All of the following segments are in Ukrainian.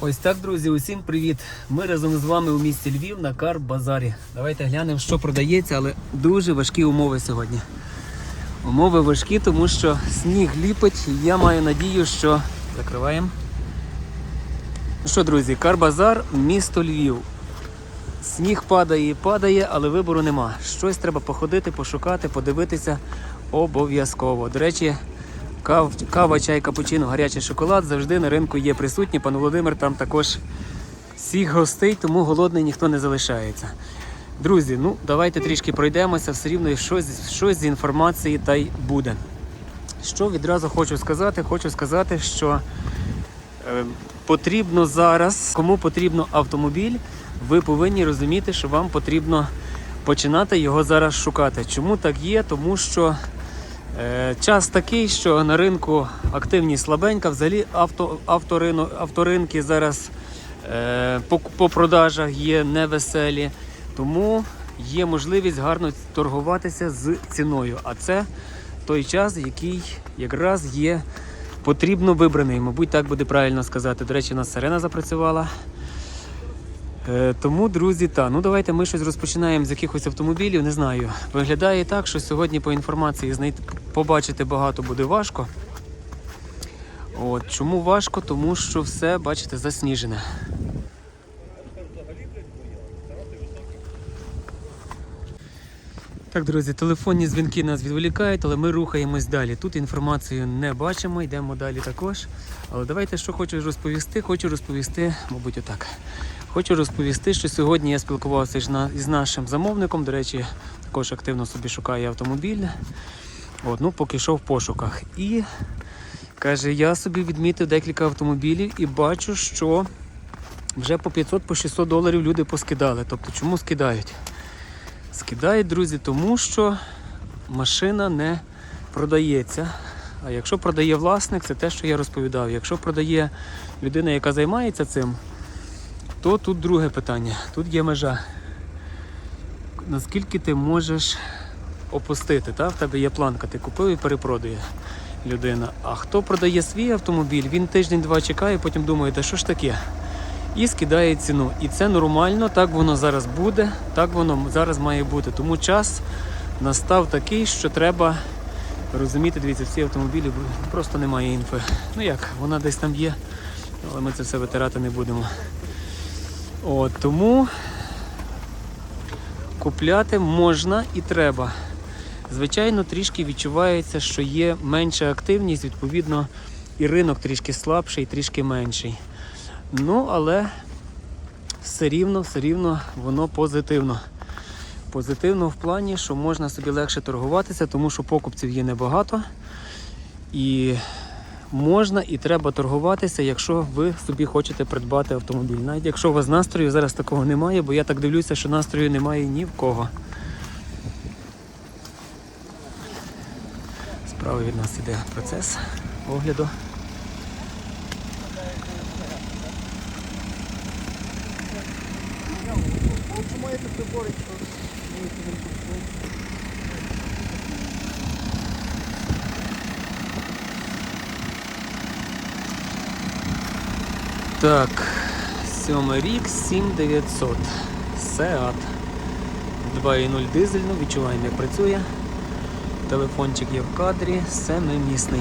Ось так, друзі, усім привіт! Ми разом з вами у місті Львів на Кар-Базарі. Давайте глянемо, що продається, але дуже важкі умови сьогодні. Умови важкі, тому що сніг ліпить, і я маю надію, що закриваємо. Ну що, друзі, Кар-Базар, місто Львів. Сніг падає і падає, але вибору нема. Щось треба походити, пошукати, подивитися обов'язково. До речі, кав, кава, чай, капучино, гарячий шоколад завжди на ринку є присутні. Пан Володимир там також всіх гостей, тому голодний ніхто не залишається. Друзі, ну давайте трішки пройдемося, все рівно щось, щось з інформації та й буде. Що відразу хочу сказати? Хочу сказати, що е, потрібно зараз, кому потрібно автомобіль, ви повинні розуміти, що вам потрібно починати його зараз шукати. Чому так є? Тому що час такий, що на ринку активність слабенька, взагалі авто, авторину, авторинки зараз е, по, по продажах є невеселі. Тому є можливість гарно торгуватися з ціною. А це той час, який якраз є потрібно вибраний. Мабуть, так буде правильно сказати. До речі, у нас сирена запрацювала. Е, Тому, друзі, та ну давайте ми щось розпочинаємо з якихось автомобілів. Не знаю. Виглядає так, що сьогодні по інформації знайти побачити багато буде важко. От чому важко? Тому що все, бачите, засніжене. Так, друзі, телефонні дзвінки нас відволікають, але ми рухаємось далі. Тут інформацію не бачимо, йдемо далі також. Але давайте що хочу розповісти. Хочу розповісти, мабуть, отак. Хочу розповісти, що сьогодні я спілкувався із нашим замовником. До речі, також активно собі шукає автомобіль. От, ну, поки йшов в пошуках. І каже, я собі відмітив декілька автомобілів і бачу, що вже по 500 по 600 доларів люди поскидали. Тобто, чому скидають? Скидають, друзі, тому що машина не продається. А якщо продає власник, це те, що я розповідав. Якщо продає людина, яка займається цим, то тут друге питання. Тут є межа. Наскільки ти можеш опустити? Та? В тебе є планка, ти купив і перепродає людина. А хто продає свій автомобіль, він тиждень-два чекає, потім думає, та що ж таке? і скидає ціну. І це нормально, так воно зараз буде, так воно зараз має бути. Тому час настав такий, що треба розуміти, дивіться, всі автомобілі просто немає інфи. Ну як, вона десь там є, але ми це все витирати не будемо. От, тому купляти можна і треба. Звичайно, трішки відчувається, що є менша активність, відповідно, і ринок трішки слабший, і трішки менший. Ну, але все рівно, все рівно воно позитивно. Позитивно в плані, що можна собі легше торгуватися, тому що покупців є небагато. І можна і треба торгуватися, якщо ви собі хочете придбати автомобіль. Навіть якщо у вас настрою зараз такого немає, бо я так дивлюся, що настрою немає ні в кого. Справа від нас іде процес огляду. Так, сьомий рік, 7900. Seat. 2.0 дизельно, відчуваємо, як працює. Телефончик є в кадрі, семимісний.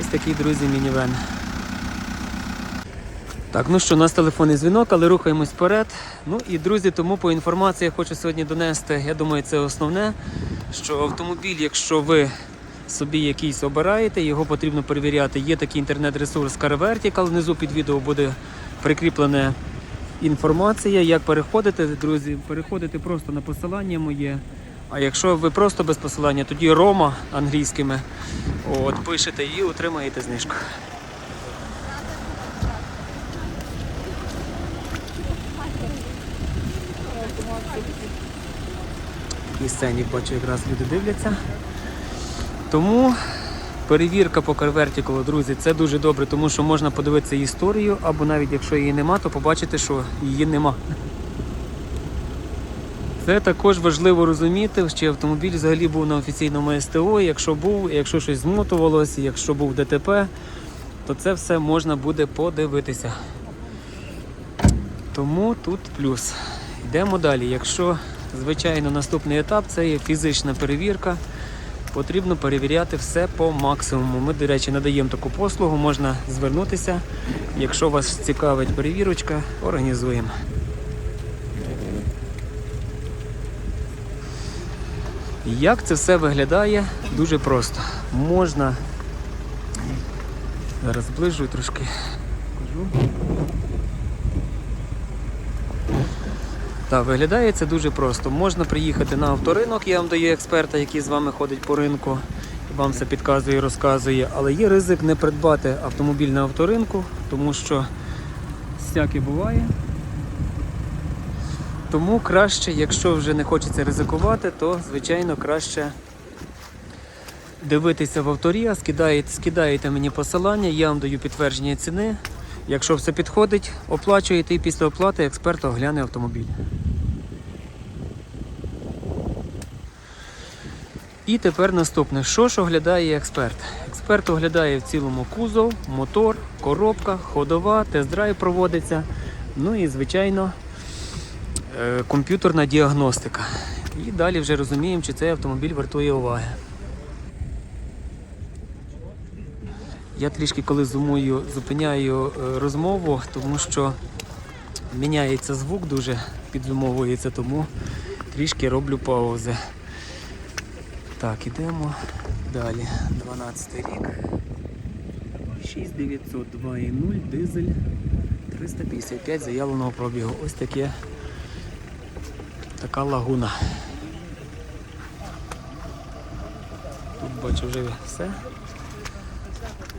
Ось такий, друзі, мінівен. Так, ну що, у нас телефонний дзвінок, але рухаємось вперед. Ну і друзі, тому по інформації я хочу сьогодні донести. Я думаю, це основне, що автомобіль, якщо ви собі якийсь обираєте, його потрібно перевіряти. Є такий інтернет-ресурс Car Vertical, внизу під відео буде прикріплена інформація, як переходити, друзі. Переходите просто на посилання моє. А якщо ви просто без посилання, тоді Рома англійськими от, пишете і отримаєте знижку. І сцені бачу, якраз люди дивляться. Тому перевірка по CarVertical, друзі, це дуже добре, тому що можна подивитися історію, або навіть якщо її нема, то побачити, що її нема. Це також важливо розуміти, чи автомобіль взагалі був на офіційному СТО, якщо був, якщо щось змотувалося, якщо був ДТП, то це все можна буде подивитися. Тому тут плюс. Йдемо далі. Якщо, звичайно, наступний етап це є фізична перевірка, потрібно перевіряти все по максимуму. Ми, до речі, надаємо таку послугу, можна звернутися. Якщо вас цікавить перевірочка, організуємо. Як це все виглядає? Дуже просто. Можна. Зараз зближу трошки. Так, виглядає це дуже просто. Можна приїхати на авторинок, я вам даю експерта, який з вами ходить по ринку, і вам все підказує розказує. Але є ризик не придбати автомобіль на авторинку, тому що всяке буває. Тому краще, якщо вже не хочеться ризикувати, то звичайно краще дивитися в авторія, скидаєте, скидаєте мені посилання, я вам даю підтвердження ціни. Якщо все підходить, оплачуєте і після оплати експерт огляне автомобіль. І тепер наступне. Що ж оглядає експерт? Експерт оглядає в цілому кузов, мотор, коробка, ходова, тест-драйв проводиться. Ну і, звичайно, е, комп'ютерна діагностика. І далі вже розуміємо, чи цей автомобіль вартує уваги. Я трішки коли зумую, зупиняю е, розмову, тому що міняється звук, дуже підзумовується, тому трішки роблю паузи. Так, ідемо далі. 12 рік. 6900 2.0 дизель 355 заявленого пробігу. Ось таке така лагуна. Тут бачу вже все.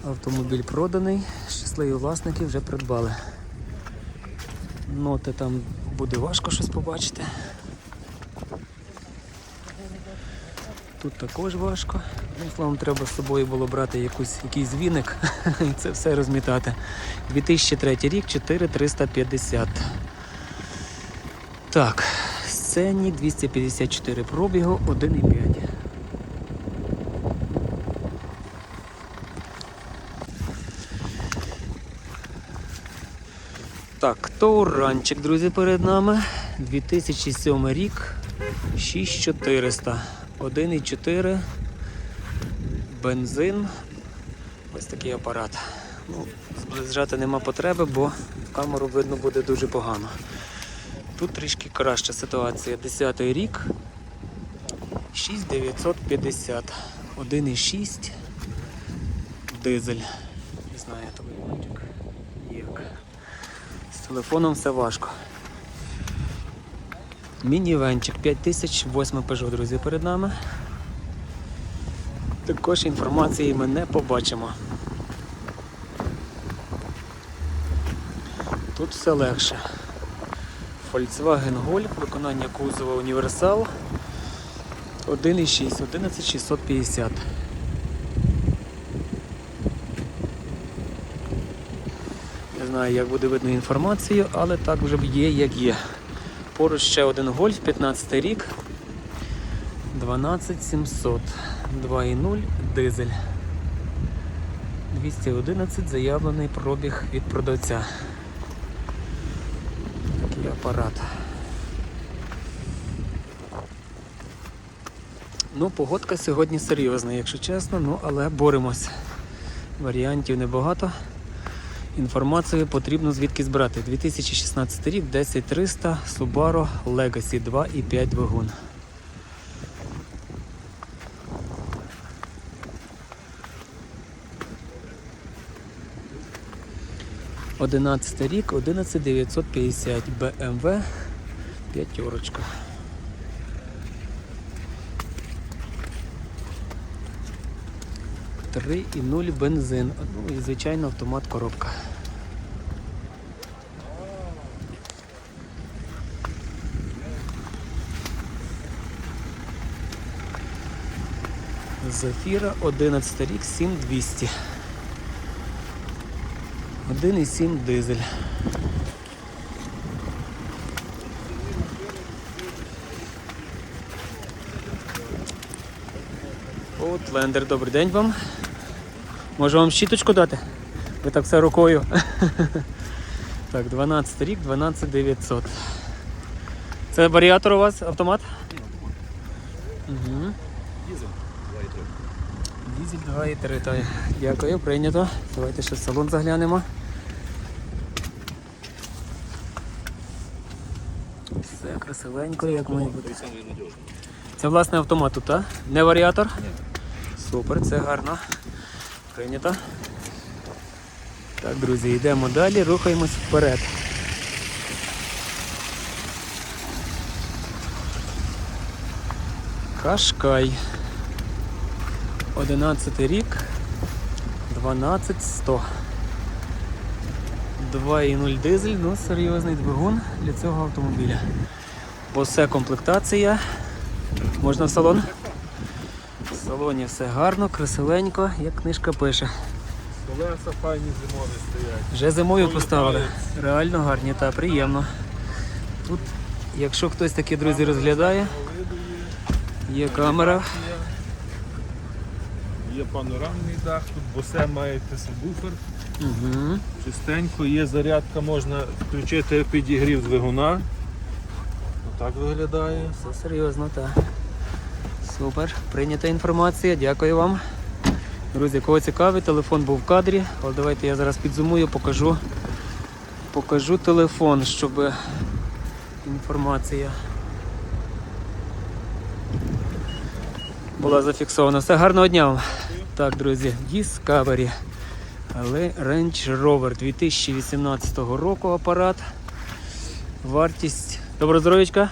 Автомобіль проданий, щасливі власники вже придбали. Ноти там буде важко щось побачити. Тут також важко. Ну, словом, треба з собою було брати якусь, якийсь дзвіник і це все розмітати. 2003 рік 4350. Так, сцені 254 пробігу 1,5. Так, Тауранчик, друзі, перед нами. 2007 рік. 6400. 1,4. Бензин. Ось такий апарат. Ну, зближати нема потреби, бо камеру видно буде дуже погано. Тут трішки краща ситуація. 10 рік. 6950. 1,6. Дизель. Не знаю, там іванчик. Телефоном все важко. Мінівенчик 5008 Peugeot, друзі, перед нами. Також інформації ми не побачимо. Тут все легше. Volkswagen Golf, виконання кузова універсал 1,6, 11650. Знаю, як буде видно інформацію, але так вже є, як є. Поруч ще один гольф, 15 рік. 12700. 2,0 дизель. 211 заявлений пробіг від продавця. Такий апарат. Ну, погодка сьогодні серйозна, якщо чесно, ну але боремось. Варіантів небагато. Інформацію потрібно звідки збирати. 2016 рік, 10300, Subaru Legacy 2,5 двигун. Одинадцятий рік, 11950 BMW п'ятерочка. Три і 0 бензин. Ну і звичайно автомат коробка. Зафіра 11 рік 7200. 1,7 дизель. Outlander, добрий день вам. Може вам щіточку дати? Ви так все рукою. Так, 12 рік, 12 900. Це варіатор у вас автомат? Угу. Дізель 2,3. так. Дякую, прийнято. Давайте ще в салон заглянемо. Все красивенько, як має бути. Це власне автомат тут, так? Не варіатор? Ні. Супер, це гарно. Прийнято. Так, друзі, йдемо далі, рухаємось вперед. Кашкай. 11 рік. 12100. 2,0 дизель, ну серйозний двигун для цього автомобіля. Босе комплектація. Можна в салон? Салоні все гарно, красивенько, як книжка пише. Колеса файні зимові стоять. Вже зимою поставили. Реально гарні та приємно. Тут, якщо хтось такі друзі розглядає, є, камера. є. Панорамний дах, тут босе має буфер. Угу. Чистенько, є зарядка, можна включити підігрів двигуна. Отак виглядає. Все серйозно, так. Супер. Прийнята інформація, дякую вам. Друзі, кого цікавить, телефон був в кадрі, але давайте я зараз підзумую, покажу. Покажу телефон, щоб інформація була зафіксована. Все, гарного дня вам. Так, друзі, Discovery. Range Rover 2018 року апарат. Вартість. Доброго здоров'ячка.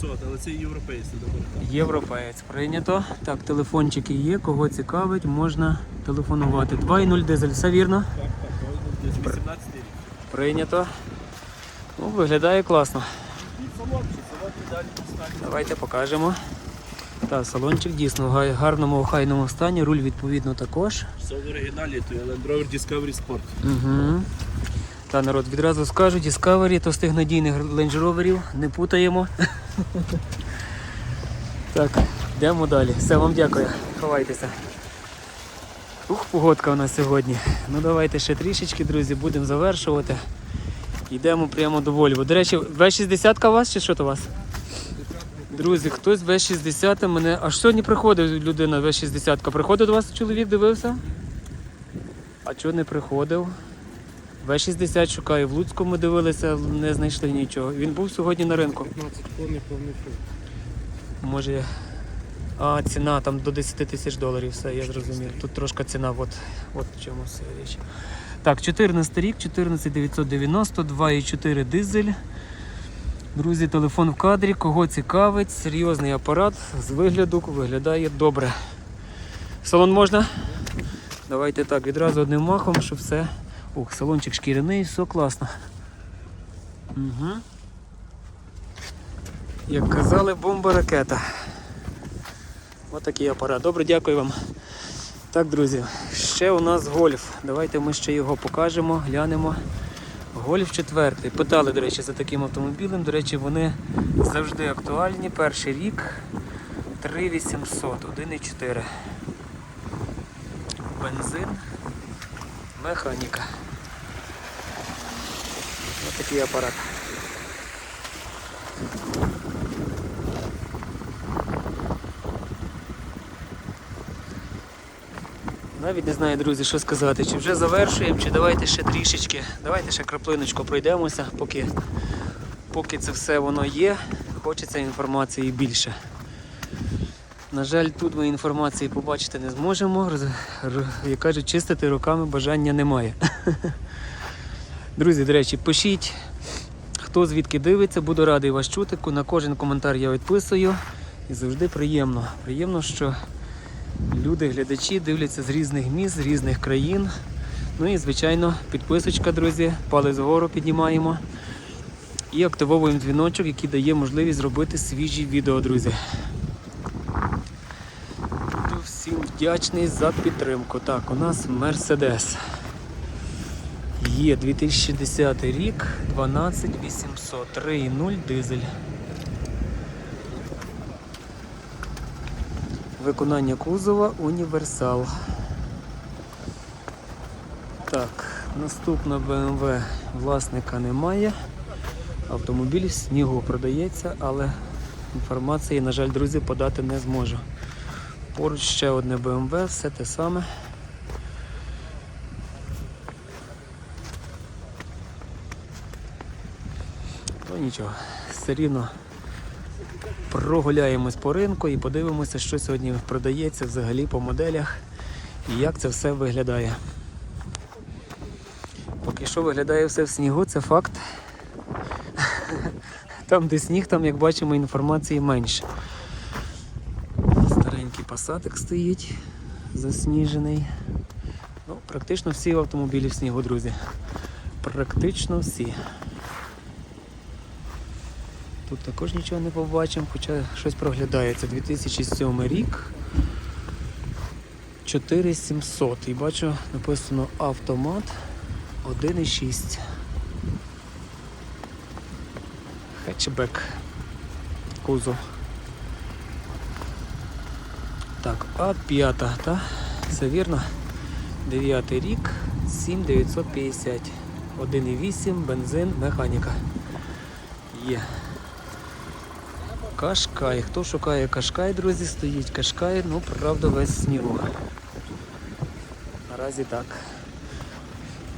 23 900, але це європейський добре. Європеєць прийнято. Так, телефончики є, кого цікавить, можна телефонувати. 2,0 дизель, все вірно? Так, так, десь 18 рік. Прийнято. Ну, виглядає класно. І салон, чи салон в ідеальному. Давайте покажемо. Так, салончик дійсно в гарному охайному стані, руль відповідно також. Все в оригіналі, то є Land Rover Discovery Sport. Угу. Та народ відразу скажу, Discovery то з тих надійних Roverів, не путаємо. Так, йдемо далі. Все, вам дякую. Ховайтеся. Ух, погодка у нас сьогодні. Ну давайте ще трішечки, друзі, будемо завершувати. Йдемо прямо до Вольво. До речі, В60 у вас чи що то у вас? Друзі, хтось В60 мене. Аж сьогодні приходив людина В60. Приходив до вас чоловік, дивився? А чого не приходив? В60 шукаю. В Луцьку ми дивилися, не знайшли нічого. Він був сьогодні на ринку. 15 коней повний фронт. Може. А, ціна там до 10 тисяч доларів, все, я зрозумів. Тут трошки ціна, от, от в чому вся річ. Так, 14 рік, 14990, 2,4 дизель. Друзі, телефон в кадрі, кого цікавить, серйозний апарат з вигляду виглядає добре. Салон можна? Давайте так, відразу одним махом, щоб все. Ух, салончик шкіряний, все класно. Угу. Як казали, бомба ракета. Отакий апарат. Добре, дякую вам. Так, друзі, ще у нас гольф. Давайте ми ще його покажемо, глянемо. Гольф четвертий. Питали, до речі, за таким автомобілем. До речі, вони завжди актуальні. Перший рік 3800, 1,4. Бензин, механіка. Ось такий апарат. Навіть не знаю, друзі, що сказати. Чи вже завершуємо, чи давайте ще трішечки. Давайте ще краплиночку пройдемося, поки, поки це все воно є. Хочеться інформації більше. На жаль, тут ми інформації побачити не зможемо. Як кажуть, чистити руками бажання немає. Друзі, до речі, пишіть, хто звідки дивиться, буду радий вас чути. На кожен коментар я відписую. І завжди приємно. Приємно, що люди, глядачі дивляться з різних міст, з різних країн. Ну і, звичайно, підписочка, друзі, палець вгору піднімаємо. І активовуємо дзвіночок, який дає можливість зробити свіжі відео, друзі. Буду всім вдячний за підтримку. Так, у нас Мерседес. Є 2010 рік, 12800, 3,0 дизель. Виконання кузова універсал. Так, наступна BMW власника немає. Автомобіль снігу продається, але інформації, на жаль, друзі, подати не зможу. Поруч ще одне BMW, все те саме. Ну нічого, все рівно прогуляємось по ринку і подивимося, що сьогодні продається взагалі по моделях і як це все виглядає. Поки що виглядає все в снігу, це факт. Там, де сніг, там, як бачимо, інформації менше. Старенький пасатик стоїть, засніжений. Ну, практично всі автомобілі в снігу, друзі. Практично всі. Тут також нічого не побачимо, хоча щось проглядається. 2007 рік. 4700. І бачу, написано автомат 1,6. Хетчбек. Кузов. Так, а п'ята, так? Все вірно. Дев'ятий рік, 7950. 1,8, бензин, механіка. Є. Кашкай. Хто шукає Кашкай, друзі, стоїть Кашкай, ну правда весь снігу. Наразі так.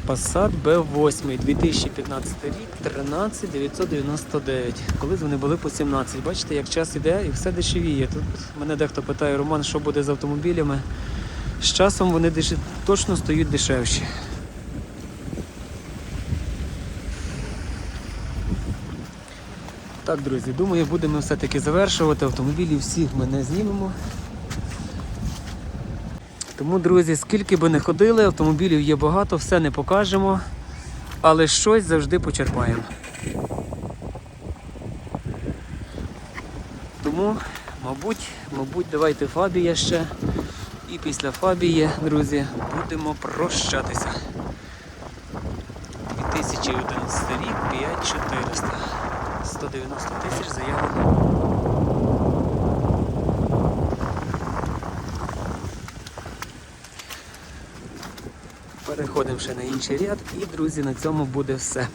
Passat B8 2015 рік 13 999. Колись вони були по 17. Бачите, як час іде і все дешевіє. Тут мене дехто питає, Роман, що буде з автомобілями. З часом вони деш- точно стають дешевші. Так, друзі, думаю, будемо все-таки завершувати. Автомобілі всіх ми не знімемо. Тому, друзі, скільки би не ходили, автомобілів є багато, все не покажемо, але щось завжди почерпаємо. Тому, мабуть, мабуть, давайте Фабія ще. І після Фабії, друзі, будемо прощатися. 2011 рік 5400. 190 тисяч заявлено. Переходимо ще на інший ряд і, друзі, на цьому буде все.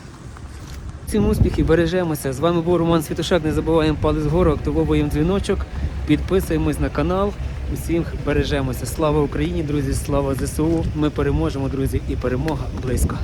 Всім успіхів, бережемося. З вами був Роман Світошак. Не забуваємо палець вгору, активовуємо дзвіночок, підписуємось на канал. Усім бережемося. Слава Україні, друзі! Слава ЗСУ! Ми переможемо, друзі, і перемога близько.